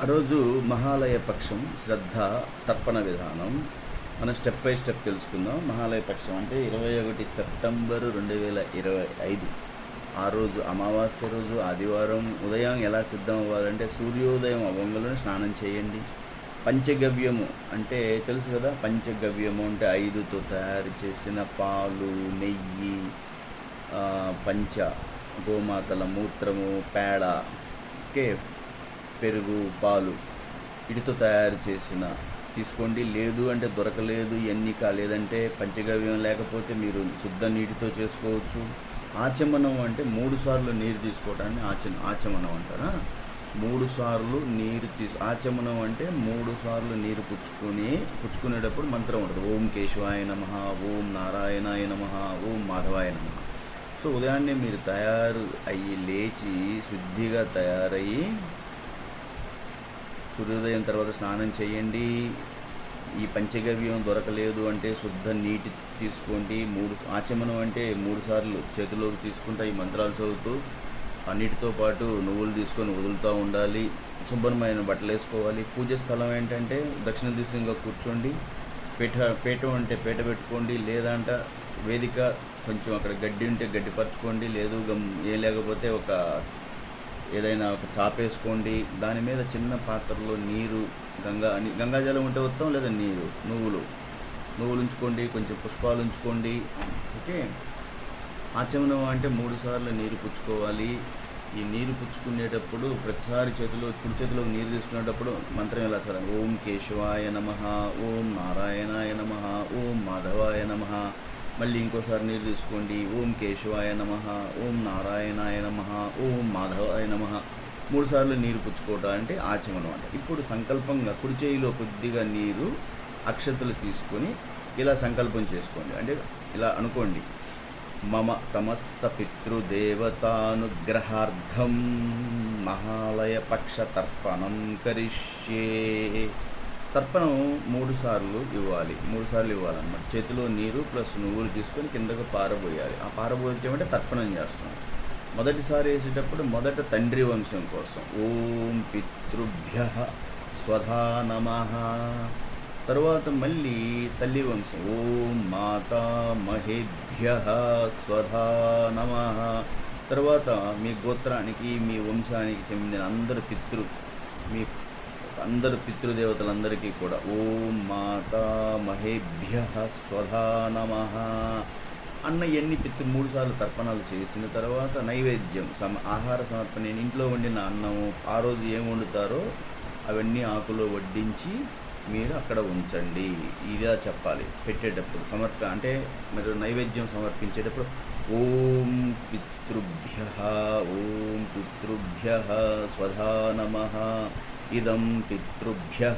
ఆ రోజు మహాలయ పక్షం శ్రద్ధ తర్పణ విధానం. మనం స్టెప్ బై స్టెప్ తెలుసుకుందాం. మహాలయ పక్షం అంటే ఇరవై ఒకటి సెప్టెంబరు రెండు వేల ఇరవై ఐదు. ఆ రోజు అమావాస్య రోజు ఆదివారం ఉదయం ఎలా సిద్ధం అవ్వాలంటే సూర్యోదయం అవ్వంగలను స్నానం చేయండి. పంచగవ్యము అంటే తెలుసు కదా పంచగవ్యము అంటే ఐదుతో తయారు చేసిన పాలు నెయ్యి పంచ గోమాతల మూత్రము పేడ. ఓకే? పెరుగు పాలు వీటితో తయారు చేసిన తీసుకోండి. లేదు అంటే దొరకలేదు ఇవన్నీ కాలేదంటే పంచగవ్యం లేకపోతే మీరు శుద్ధ నీటితో చేసుకోవచ్చు. ఆచమనం అంటే మూడు సార్లు నీరు తీసుకోవటాన్ని ఆచ ఆచమనం అంటారా? మూడు సార్లు నీరు తీసు ఆచమనం అంటే మూడు సార్లు నీరు పుచ్చుకొని పుచ్చుకునేటప్పుడు మంత్రం ఉంటుంది. ఓం కేశవాయ నమ ఓం నారాయణాయ నమ ఓం మాధవాయ నమ. సో ఉదయాన్నే మీరు తయారు అయ్యి లేచి శుద్ధిగా తయారయ్యి సూర్యోదయం తర్వాత స్నానం చేయండి. ఈ పంచగవ్యం దొరకలేదు అంటే శుద్ధ నీటి తీసుకోండి. మూడు ఆచమనం అంటే మూడు సార్లు చేతిలోకి తీసుకుంటా ఈ మంత్రాలు చదువుతూ ఆ నీటితో పాటు నువ్వులు తీసుకొని వదులుతూ ఉండాలి. శుభ్రమైన బట్టలు వేసుకోవాలి. పూజ స్థలం ఏంటంటే దక్షిణ దిశగా కూర్చోండి. పీఠ పీఠం అంటే పీట పెట్టుకోండి. లేదంట వేదిక కొంచెం అక్కడ గడ్డి ఉంటే గడ్డి పరచుకోండి లేదు గమ్ ఏం లేకపోతే ఒక ఏదైనా ఒక చాపేసుకోండి. దాని మీద చిన్న పాత్రలో నీరు గంగా గంగాజలం ఉంటే ఉత్తం లేదా నీరు? నువ్వులు. నువ్వులు ఉంచుకోండి కొంచెం పుష్పాలు ఉంచుకోండి. ఓకే? ఆచమనం అంటే మూడు సార్లు నీరు పుచ్చుకోవాలి. ఈ నీరు పుచ్చుకునేటప్పుడు ప్రతిసారి చేతిలో కుడి చేతిలో నీరు తీసుకునేటప్పుడు మంత్రం ఎలా చదవాలి ఓం కేశవాయ నమ ఓం నారాయణాయ నమ ఓం మాధవాయ నమ మళ్ళీ ఇంకోసారి నీరు తీసుకోండి. ఓం కేశవాయ నమ ఓం నారాయణాయ నమ ఓం మాధవాయ నమ. మూడుసార్లు నీరు పుచ్చుకోవటం అంటే ఆచమనం అంటే ఇప్పుడు సంకల్పంగా కుడి చేయిలో కొద్దిగా నీరు అక్షతలు తీసుకొని ఇలా సంకల్పం చేసుకోండి. అంటే ఇలా అనుకోండి. మమ సమస్త పితృదేవతానుగ్రహార్థం మహాలయ పక్ష తర్పణం కరిష్యే. తర్పణం మూడు సార్లు ఇవ్వాలి. మూడు సార్లు ఇవ్వాలన్నమాట. చేతిలో నీరు ప్లస్ నువ్వులు తీసుకొని కిందకు పారబోయాలి. ఆ పారబోయటం తర్పణం చేస్తాం. మొదటిసారి వేసేటప్పుడు మొదట తండ్రి వంశం కోసం. ఓం పితృభ్య స్వధా నమ. తర్వాత మళ్ళీ తల్లి వంశం. ఓం మాతా మహేభ్య స్వధా నమ. తర్వాత మీ గోత్రానికి మీ వంశానికి చెందిన అందరు పితృ మీ అందరు పితృదేవతలందరికీ కూడా. ఓం మాతా మహేభ్య స్వధా నమ. అన్న ఎన్ని పితృ మూడు సార్లు తర్పణాలు చేసిన తర్వాత నైవేద్యం సమ ఆహార సమర్పణ నేను ఇంట్లో వండిన అన్నము ఆ రోజు ఏం వండుతారో అవన్నీ ఆకులో వడ్డించి మీరు అక్కడ ఉంచండి. ఇదా చెప్పాలి. పెట్టేటప్పుడు సమర్ప అంటే మీరు నైవేద్యం సమర్పించేటప్పుడు ఓం పితృభ్య ఓం పితృభ్య స్వధా నమ. ఇదం పితృభ్య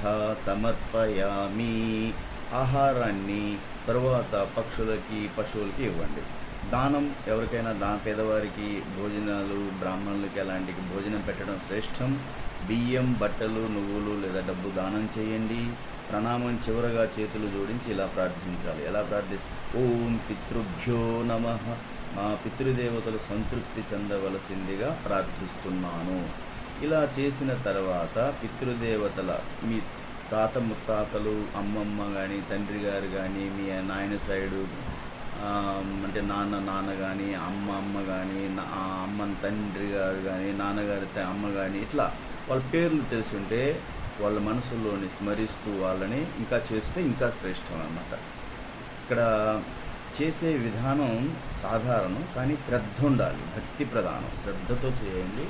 సమర్పయామి. ఆహారాన్ని తర్వాత పక్షులకి పశువులకి ఇవ్వండి. దానం ఎవరికైనా దా పేదవారికి భోజనాలు బ్రాహ్మణులకి అలాంటి భోజనం పెట్టడం శ్రేష్టం. బియ్యం బట్టలు నువ్వులు లేదా డబ్బు దానం చేయండి. ప్రణామం చివరగా చేతులు జోడించి ఇలా ప్రార్థించాలి. ఎలా ప్రార్థిస్తే ఓం పితృభ్యో నమ. మా పితృదేవతలు సంతృప్తి చెందవలసిందిగా ప్రార్థిస్తున్నాను. ఇలా చేసిన తర్వాత పితృదేవతల మీ తాత ముత్తాతలు అమ్మమ్మ కానీ తండ్రి గారు కానీ మీ నాయన సైడు అంటే నాన్న నాన్న కానీ అమ్మ అమ్మ కానీ ఆ అమ్మ తండ్రి గారు కానీ నాన్నగారి అమ్మ కానీ ఇట్లా వాళ్ళ పేర్లు తెలుసుంటే వాళ్ళ మనసులోని స్మరిస్తూ వాళ్ళని ఇంకా చేస్తే ఇంకా శ్రేష్టం అన్నమాట. ఇక్కడ చేసే విధానం సాధారణం కానీ శ్రద్ధ ఉండాలి భక్తి ప్రధానం. శ్రద్ధతో చేయండి.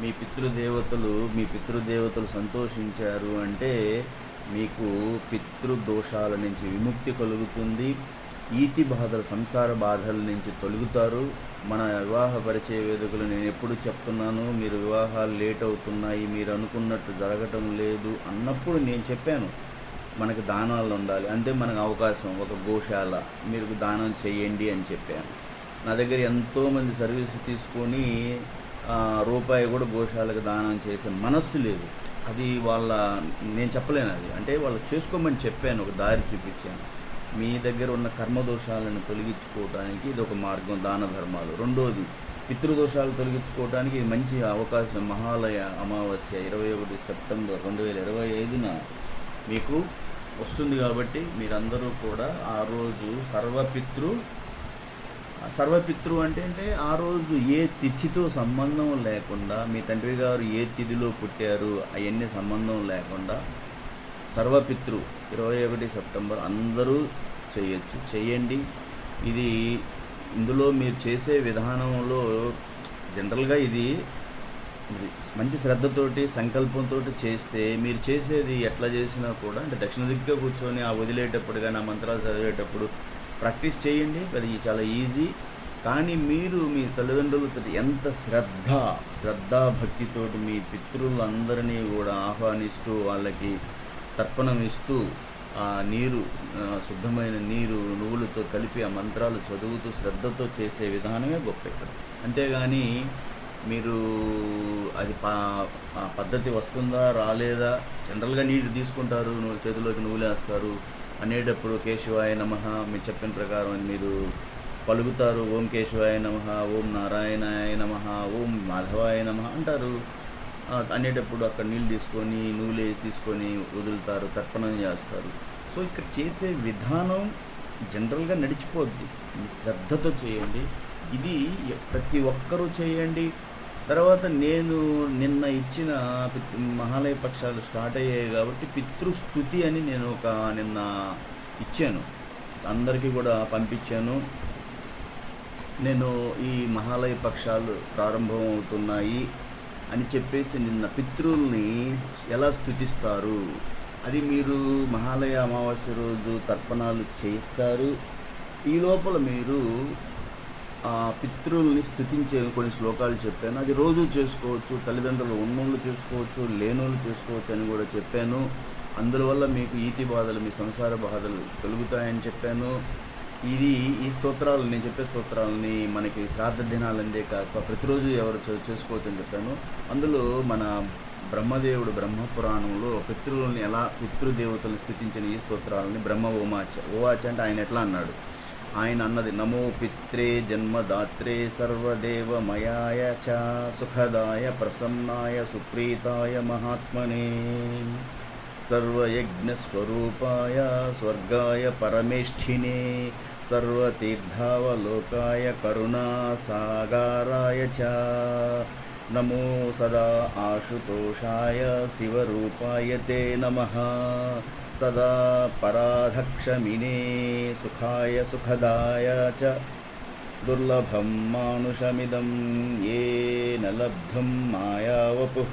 మీ పితృదేవతలు మీ పితృదేవతలు సంతోషించారు అంటే మీకు పితృదోషాల నుంచి విముక్తి కలుగుతుంది. ఈతి బాధలు సంసార బాధల నుంచి తొలుగుతారు. మన వివాహ పరిచయ వేదికలు నేను ఎప్పుడు చెప్తున్నాను మీరు వివాహాలు లేట్ అవుతున్నాయి మీరు అనుకున్నట్టు జరగటం లేదు అన్నప్పుడు నేను చెప్పాను మనకు దానాలు ఉండాలి. అంటే మనకు అవకాశం ఒక గోశాల మీరు దానం చేయండి అని చెప్పాను. నా దగ్గర ఎంతోమంది సర్వీస్ తీసుకొని రూపాయి కూడా గోశాలకు దానం చేసే మనస్సు లేదు. అది వాళ్ళ నేను చెప్పలేను అది. అంటే వాళ్ళు చేసుకోమని చెప్పాను ఒక దారి చూపించాను. మీ దగ్గర ఉన్న కర్మదోషాలను తొలగించుకోవడానికి ఇది ఒక మార్గం దాన ధర్మాలు. రెండోది పితృదోషాలు తొలగించుకోవడానికి ఇది మంచి అవకాశం. మహాలయ అమావాస్య ఇరవై ఒకటి సెప్టెంబర్ రెండు వేల ఇరవై ఐదున మీకు వస్తుంది కాబట్టి మీరందరూ కూడా ఆ రోజు సర్వపితృ సర్వపితృ అంటే అంటే ఆ రోజు ఏ తిథితో సంబంధం లేకుండా మీ తండ్రి గారు ఏ తిథిలో పుట్టారు అవన్నీ సంబంధం లేకుండా సర్వపితృ ఇరవై ఒకటి సెప్టెంబర్ అందరూ చేయొచ్చు. చేయండి. ఇది ఇందులో మీరు చేసే విధానంలో జనరల్గా ఇది మంచి శ్రద్ధతోటి సంకల్పంతో చేస్తే మీరు చేసేది ఎట్లా చేసినా కూడా అంటే దక్షిణ దిక్కుగా కూర్చొని ఆ వదిలేటప్పుడు కానీ ఆ మంత్రాలు చదివేటప్పుడు ప్రాక్టీస్ చేయండి అది చాలా ఈజీ. కానీ మీరు మీ తల్లిదండ్రులతో ఎంత శ్రద్ధ శ్రద్ధా భక్తితోటి మీ పితృలందరినీ కూడా ఆహ్వానిస్తూ వాళ్ళకి తర్పణం ఇస్తూ ఆ నీరు శుద్ధమైన నీరు నువ్వులతో కలిపి ఆ మంత్రాలు చదువుతూ శ్రద్ధతో చేసే విధానమే గొప్ప ఇక్కడ. అంతేగాని మీరు అది పా పద్ధతి వస్తుందా రాలేదా? జనరల్గా నీరు తీసుకుంటారు నువ్వు చేతిలోకి నువ్వులేస్తారు. అనేటప్పుడు కేశవాయ నమ మీరు చెప్పిన ప్రకారం మీరు పలుకుతారు. ఓం కేశవాయ నమ ఓం నారాయణాయ నమ ఓం మాధవాయ నమ అంటారు. అనేటప్పుడు అక్కడ నీళ్ళు తీసుకొని నూనె తీసుకొని వదులుతారు తర్పణం చేస్తారు. సో ఇక్కడ చేసే విధానం జనరల్గా నడిచిపోద్ది. శ్రద్ధతో చేయండి. ఇది ప్రతి ఒక్కరూ చేయండి. తర్వాత నేను నిన్న ఇచ్చిన మహాలయ పక్షాలు స్టార్ట్ అయ్యాయి కాబట్టి పితృస్థుతి అని నేను ఒక నిన్న ఇచ్చాను. అందరికీ కూడా పంపించాను. నేను ఈ మహాలయ పక్షాలు ప్రారంభం అవుతున్నాయి అని చెప్పేసి నిన్న పితృల్ని ఎలా స్థుతిస్తారు? అది మీరు మహాలయ అమావాస్య రోజు తర్పణాలు చేస్తారు ఈ లోపల మీరు పితృల్ని స్థుతించే కొన్ని శ్లోకాలు చెప్పాను. అది రోజు చేసుకోవచ్చు తల్లిదండ్రులు ఉన్నోళ్ళు చేసుకోవచ్చు లేనోళ్ళు చేసుకోవచ్చు అని కూడా చెప్పాను. అందువల్ల మీకు ఈతి బాధలు మీ సంసార బాధలు కలుగుతాయని చెప్పాను. ఇది ఈ స్తోత్రాలు నేను చెప్పే స్తోత్రాలని మనకి శ్రాద్ధ దినాలందే కాక ప్రతిరోజు ఎవరు చేసుకోవచ్చు అని చెప్పాను. అందులో మన బ్రహ్మదేవుడు బ్రహ్మపురాణంలో పితృల్ని ఎలా పితృదేవతలను స్థుతించిన ఈ స్తోత్రాలని బ్రహ్మ ఓమాచ ఓవాచ అంటే ఆయన ఎట్లా అన్నాడు? ఆయన అన్నది నమో పిత్రే జన్మదాత్రే సర్వదేవమయాయ చ సుఖదాయ ప్రసన్నాయ సుప్రీతాయ మహాత్మనే. సర్వయజ్ఞస్వరూపాయ స్వర్గాయ పరమేష్ఠినే. సర్వతీర్థావలోకాయ కరుణాసాగారాయ చ. నమో సదా ఆశుతోషాయ శివరూపాయ తే నమః. सदा पराधक्षमिने सुखाय सुखदाय च। दुर्लभं मानुषमिदं येन लब्धं मायावपुः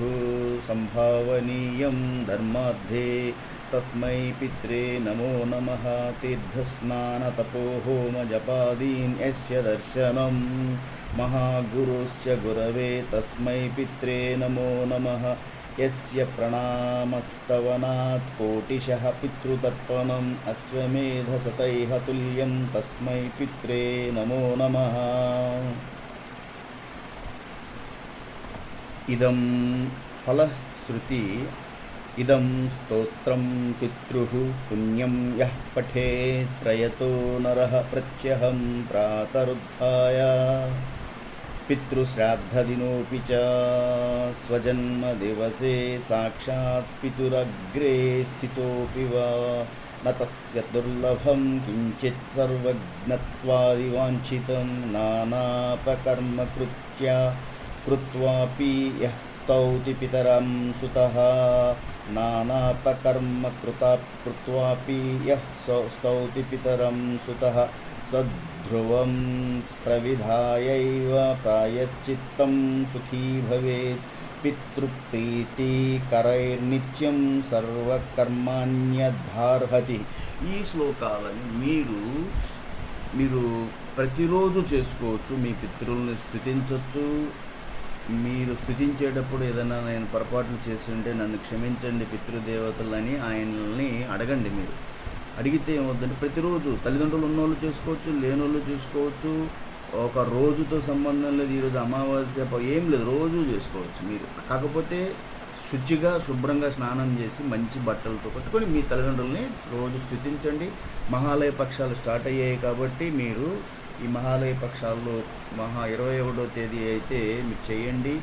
सम्भावनीयं धर्माद्धे तस्मै पित्रे नमो नमः, तीर्थस्नानतपोहोमजपादीन् यस्य दर्शनं। महागुरुश्च गुरवे, तस्मै पित्रे नमो नमः। यस्य प्रणामस्तवनात् कोटिशः पितृतर्पणम् अश्वमेधसतैः तुल्यं तस्मै पित्रे नमो नमः। इदं फलः श्रुति इदं स्तोत्रं पितृः पुण्यं यः पठेत् प्रयतो नरः प्रत्यहं प्रातरुद्धाय। पितृश्राद्धदिनोऽपि च स्वजन्मदिवसे साक्षात् पितुरग्रे स्थितोऽपि वा। न तस्य दुर्लभं किञ्चित् सर्वज्ञत्वादिवाञ्छितं नानापकर्मकृत्या कृत्वापि यः स्तौति पितरं सुतः। नानापकर्मकृता कृत्वापि यः स्तौति पितरं सुतः। సద్ధ్రువం ప్రవిధాయైవ ప్రాయశ్చిత్తం సుఖీ భవేత్ పితృప్రీతికరైర్నిత్యం సర్వకర్మాణ్యధార్హతి ఈ శ్లోకాలను మీరు మీరు ప్రతిరోజు చేసుకోవచ్చు మీ పితృల్ని స్థుతించవచ్చు మీరు స్థుతించేటప్పుడు ఏదైనా నేను పొరపాట్లు చేస్తుంటే నన్ను క్షమించండి పితృదేవతలని ఆయనల్ని అడగండి మీరు. అడిగితే ఏమవుతుందంటే ప్రతిరోజు తల్లిదండ్రులు ఉన్నోళ్ళు చేసుకోవచ్చు లేనోళ్ళు చేసుకోవచ్చు. ఒక రోజుతో సంబంధం లేదు ఈరోజు అమావాస్య ఏం లేదు రోజు చేసుకోవచ్చు మీరు. కాకపోతే శుచిగా శుభ్రంగా స్నానం చేసి మంచి బట్టలతో కట్టుకొని మీ తల్లిదండ్రుల్ని రోజు స్థుతించండి. మహాలయ పక్షాలు స్టార్ట్ అయ్యాయి కాబట్టి మీరు ఈ మహాలయ పక్షాల్లో మహా ఇరవై ఒకటో తేదీ అయితే మీరు చేయండి.